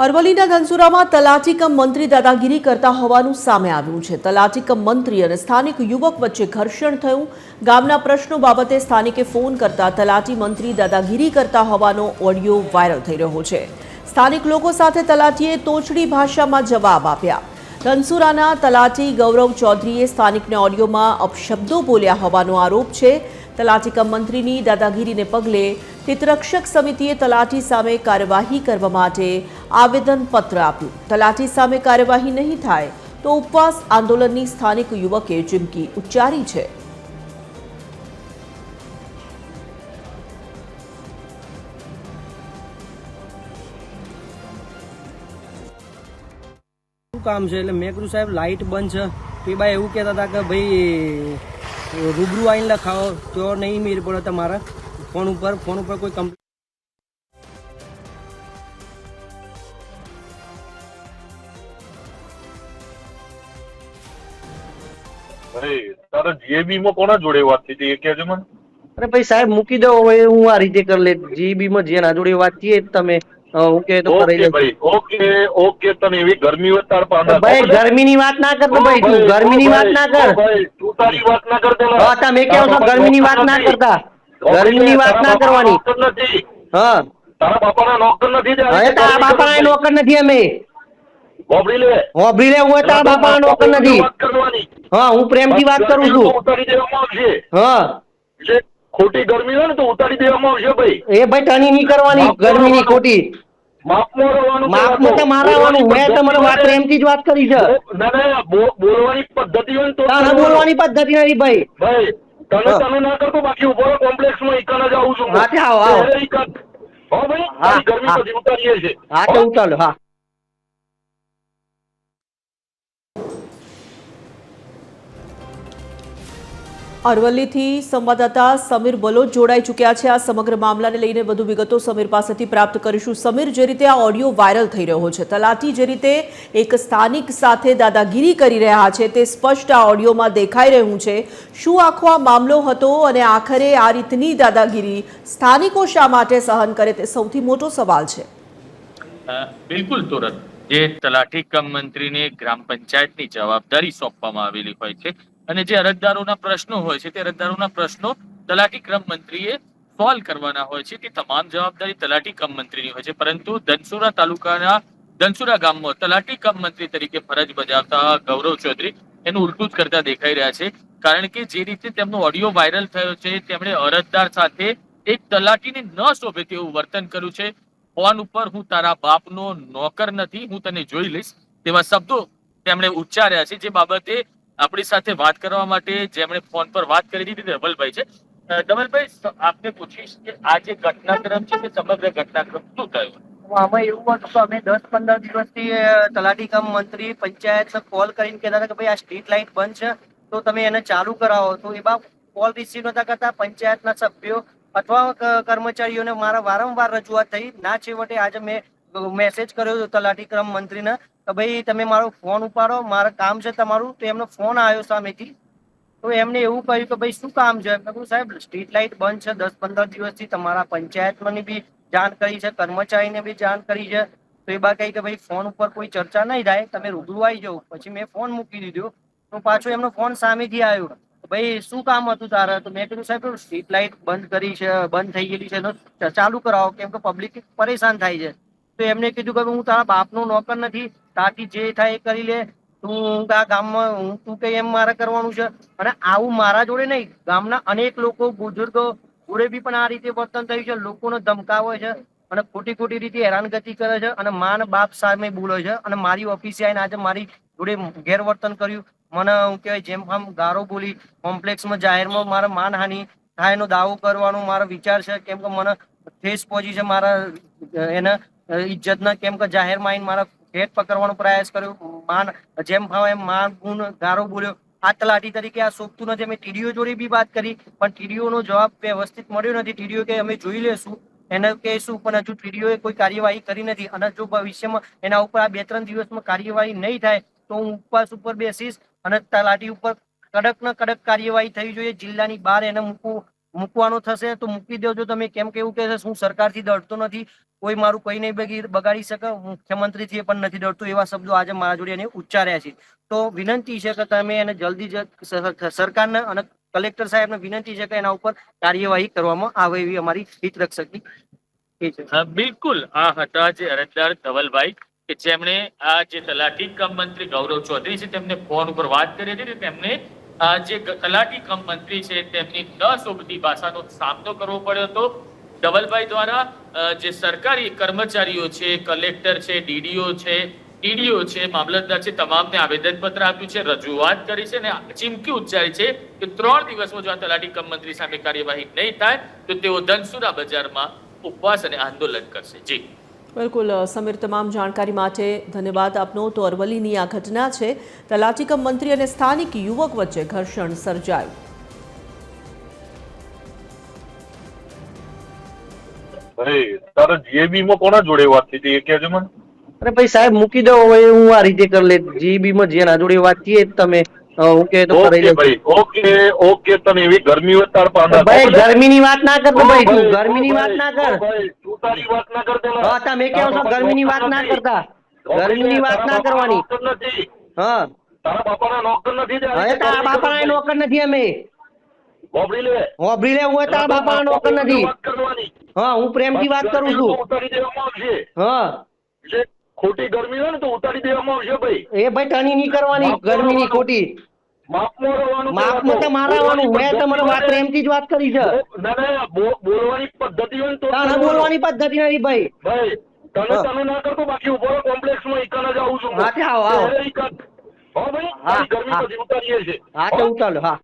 અરવલ્લીના ધનસુરામાં તલાટી કમ મંત્રી દાદાગીરી કરતા હોવાનું સામે આવ્યું છે. તલાટી કમ મંત્રી અને સ્થાનિક યુવક વચ્ચે ઘર્ષણ થયું. ગામના પ્રશ્નો બાબતે સ્થાનિકે ફોન કરતા તલાટી મંત્રી દાદાગીરી કરતા હોવાનો ઓડિયો વાયરલ થઈ રહ્યો છે. સ્થાનિક લોકો સાથે તલાટીએ તોછડી ભાષામાં જવાબ આપ્યા. ધનસુરાના તલાટી ગૌરવ ચૌધરીએ સ્થાનિકને ઓડિયોમાં અપશબ્દો બોલ્યા હોવાનો આરોપ છે. તલાટી કમ મંત્રીની દાદાગીરીને પગલે હિતરક્ષક સમિતિએ તલાટી સામે કાર્યવાહી કરવા માટે આવેદનપત્ર આપ્યું. તલાટી સામે કાર્યવાહી નહીં થાય તો ઉપવાસ આંદોલનની સ્થાનિક યુવકે ચીમકી ઉચ્ચારી છે. કામ છે? એટલે મેં કીધું સાહેબ, લાઇટ બંધ છે. એ ભાઈ એવું કહેતા હતા કે ભાઈ, રૂબરૂ આવીને લખાવો. તો નહીં મેળ પડે તમારા. ફોન ઉપર ફોન ઉપર કોઈ કમ્પ્લેન અરે તારે જીએબી માં કોના જોડે વાત થઈ હતી? એ કહેજો મને. અરે ભાઈ સાહેબ મૂકી દો હવે હું આ રીતે કરી લે. જીબી માં જેના જોડે વાત થઈ તમે અ, હું કે તો કરી લે ભાઈ ઓકે ઓકે તને એવી ગરમી હોય તાર પાસે ભાઈ ગરમીની વાત ના કરતો ભાઈ તું ગરમીની વાત ના કર. તું તારી વાત ના કરતો ને. હા તમે કહો છો ગરમીની વાત ના કરતા. ગરમીની વાત ના કરવાની. હા. તારા બાપાના નોકર નથી જે તારા બાપાના નોકર નથી અમે. વાપરી લે. હોભળી લે હું તારા બાપાના નોકર નથી. વાત કરવાની. હા હું પ્રેમથી વાત કરું છું. ઉતારી દેવામાં આવશે. હા. જે ખોટી ગરમી હોય ને તો ઉતારી દેવામાં આવશે ભાઈ. એ ભાઈ નહીં કરવાની ગરમીની ખોટી. માફ રહેવાનું તો મારા મેં તમને વાત પ્રેમથી જ વાત કરી છે. ના ના બોલવાની પદ્ધતિ હોય ને તો બોલવાની પદ્ધતિ નથી ભાઈ. ભાઈ તને. તને ના કરતો બાકી ઊભો કોમ્પ્લેક્સમાં ઈકાના જ આવું છું. હા, આવો, આવો. હા ભાઈ ગરમી પછી ઉતારીએ છે. હા. તો ઉતારો હા. અરવલ્લીથી સંવાદદાતા સમીર બલોચ જોડાઈ ચૂક્યા છે. આ સમગ્ર મામલાને લઈને વધુ વિગતો સમીર પાસેથી પ્રાપ્ત કરીશું. સમીર, જે રીતે આ ઓડિયો વાયરલ થઈ રહ્યો છે, તલાટી જે રીતે એક સ્થાનિક સાથે દાદાગીરી કરી રહ્યા છે, તે સ્પષ્ટ આ ઓડિયોમાં દેખાઈ રહ્યું છે. શું આખો આ મામલો હતો અને આખરે આ રીતની દાદાગીરી સ્થાનિકો શા માટે સહન કરે તે સૌથી મોટો સવાલ છે. બિલકુલ તુરંત. જે તલાટી કમ મંત્રીને ગ્રામ પંચાયતની જવાબદારી સોંપવામાં આવેલી હોય છે અને જે અરજદારોના પ્રશ્નો હોય છે, તે અરજદારોના પ્રશ્નો તલાટી ક્રમ મંત્રીએ સોલ્વ કરવાના હોય છે, તે તમામ જવાબદારી તલાટી ક્રમ મંત્રીની હોય છે. પરંતુ ધનસુરા તાલુકાના, ધનસુરા ગામમાં તલાટી ક્રમ મંત્રી તરીકે ફરજ બજાવતા ગૌરવ ચૌધરી એનું ઉલટું જ કરતા દેખાઈ રહ્યા છે. કારણ કે જે રીતે તેમનો ઓડિયો વાયરલ થયો છે, તેમણે અરજદાર સાથે એક તલાટીને ન શોભે તેવું વર્તન કર્યું છે. ફોન ઉપર હું તારા બાપનો નોકર નથી, હું તને જોઈ લઈશ, તેવા શબ્દો તેમણે ઉચ્ચાર્યા છે, જે બાબતે આપણી સાથે વાત કરવા માટે જેમણે ફોન પર વાત કરી દીધી ધવલભાઈ છે. ધવલભાઈ આપને પૂછીશ કે આ જે ઘટનાક્રમ છે તે સમગ્ર ઘટનાક્રમ શું થયો? આમાં એવું હતું કે અમે દસ પંદર દિવસથી તલાટી કામ મંત્રી પંચાયત કોલ કરીને કહેતા હતા કે ભાઈ આ સ્ટ્રીટ લાઇટ બંધ છે, તો તમે એને ચાલુ કરાવો. તો એમાં કોલ રિસીવ નતા કરતા, પંચાયતના સભ્યો અથવા કર્મચારીઓને મારા વારંવાર રજૂઆત થઈ, ના છેવટે આજે મેં મેસેજ કર્યો હતો તલાટી ક્રમ મંત્રીને કે ભાઈ, તમે મારો ફોન ઉપાડો, મારે કામ છે તમારું. તો એમનો ફોન આવ્યો સામેથી. તો એમને એવું કહ્યું કે ભાઈ, શું કામ છે? મેં કહ્યું સાહેબ સ્ટ્રીટ લાઇટ બંધ છે. દસ પંદર દિવસથી તમારા પંચાયતની બી જાણ કરી છે, કર્મચારીને બી જાણ કરી છે. તો એ બા કહી કે ભાઈ ફોન ઉપર કોઈ ચર્ચા નહીં થાય. તમે રૂબરૂ આવી જાઓ. પછી મેં ફોન મૂકી દીધો. તો પાછો એમનો ફોન સામેથી આવ્યો. ભાઈ, શું કામ હતું તારે? તો મેં કીધું, સાહેબ સ્ટ્રીટ લાઇટ બંધ કરી છે, બંધ થઈ ગયેલી છે. ચાલુ કરાવો. કેમ કે પબ્લિક પરેશાન થાય છે. તો એમને કીધું કે હું તારા બાપનો નોકર નથી, તારથી જે થાય એ કરી લે. તું આ ગામમાં હું તું કઈ એમ મારે કરવાનું છે? અને આવું મારા જોડે નહીં. ગામના અનેક લોકો, બુઝુર્ગો, જોડે બી પણ આ રીતે વર્તન થયું છે. લોકોને ધમકાવે છે અને ખોટી ખોટી રીતે હેરાનગતિ કરે છે અને માન બાપ સામે બોલે છે. અને મારી ઓફિસે આવીને આજે મારી જોડે ગેરવર્તન કર્યું. મને હું કહેવાય જેમ આમ ગારો બોલી કોમ્પ્લેક્સમાં જાહેરમાં મારા માનહાનિ થાય એનો દાવો કરવાનો મારો વિચાર છે. કેમ કે મને ફેસ પહોંચી છે મારા એને અ, ઇજ્જતના કેમ કે જાહેરમાં આવીને મારા પેટ પકડવાનો પ્રયાસ કર્યો. માન જેમ ભાવ એમ માન ગુણ ગારો બોલ્યો. આ તલાટી તરીકે આ શોભતું નથી. અમે ટીડીઓ જોડે બી વાત કરી પણ ટીડીઓનો જવાબ વ્યવસ્થિત મળ્યો નથી. ટીડીઓ કે અમે જોઈ લેશું. એને કહેશું પણ હજુ ટીડીઓ કોઈ કાર્યવાહી કરી નથી. અને જો ભવિષ્યમાં એના ઉપર આ બે ત્રણ દિવસમાં કાર્યવાહી નહીં થાય તો હું ઉપવાસ ઉપર બેસીશ અને તલાટી ઉપર કડક ને કડક કાર્યવાહી થવી જોઈએ. જિલ્લાની બહાર એને મૂકવું મૂકવાનો થશે તો મૂકી દેજો તમે કેમ કે એવું કહે છે, હું સરકારથી ડરતો નથી. કોઈ મારું કઈ નહીં બગી- બગાડી શકે. મુખ્યમંત્રીથી પણ નથી ડરતો. એવા શબ્દો આજે મારા જોડે એને ઉચ્ચાર્યા છે. તો વિનંતી છે કે તમે એને જલ્દી સરકારને અને કલેક્ટર સાહેબને વિનંતી છે કે એના ઉપર કાર્યવાહી કરવામાં આવે એવી અમારી હિત રક્ષકની બિલકુલ. આ હતા જે અરજદાર ધવલભાઈ કે જેમણે આ જે તલાટી કમ મંત્રી ગૌરવ ચૌધરી છે, તેમને ફોન ઉપર વાત કરી હતી તેમને જે તલાટી કમ મંત્રી છે, તેમની ન શોભતી ભાષાનો સામનો કરવો પડ્યો હતો. ડબલભાઈ દ્વારા જે સરકારી કર્મચારીઓ છે, કલેક્ટર છે, ડીડીઓ છે ઈડીઓ છે, મામલતદાર છે, તમામને આવેદનપત્ર આપ્યું છે, રજૂઆત કરી છે, અને ચીમકી ઉચ્ચારી છે કે ત્રણ દિવસમાં જો આ તલાટી કમ મંત્રી સામે કાર્યવાહી નહીં થાય, તો તેઓ ધનસુરા બજારમાં ઉપવાસ અને આંદોલન કરશે. જી. બિલકુલ સમીર તમામ જાણકારી માટે ધન્યવાદ આપનો. તો અરવલ્લીની આ ઘટના છે તલાટી કમ મંત્રી અને સ્થાનિક યુવક વચ્ચે ઘર્ષણ સર્જાયું. અરે તારા જીએબી માં કોના જોડે વાત થઈ હતી? એ કહેજો મને. અરે ભાઈ સાહેબ મૂકી દો હવે હું આ રીતે કરી લે. જીબી માં જેના જોડે વાત થઈએ તમે અ, હું કે તો કરી ઓકે લે ભાઈ ઓકે ઓકે તને એવી ગરમી હોય તાર પાસે ભાઈ ગરમીની વાત ના કર તો ભાઈ તું ગરમીની વાત ના કર. તું તારી વાત ના કર પેલા. હા તમે કેવો છો ગરમીની વાત ના કરતા. ગરમીની વાત ના કરવાની. હા. તારા બાપાના નોકર નથી તે હવે તારા બાપાના નોકર નથી અમે. ઓબરી લે. ઓબરી લે હું તારા બાપાના નોકર નથી. હા હું પ્રેમથી વાત કરું છું. હા. ખોટી ગરમી હોય ને તો ઉતારી દેવામાં આવશે ભાઈ. એ ભાઈ ટણી નહીં કરવાની ગરમીની ખોટી. માપમાં રહેવાનું માપમાં તો મારાવાનું મેં તમને વાત પ્રેમથી જ વાત કરી છે. ના ના બોલવાની પદ્ધતિ હોય તો બોલવાની પદ્ધતિ નથી ભાઈ. ભાઈ તને તમે ના કરતો બાકી ઊભો કોમ્પ્લેક્સમાં જ આવું છું. હા, આવો, આવો. હા ભાઈ ગરમી હા. ઉતારીએ છે હા તો ઉતારો હા.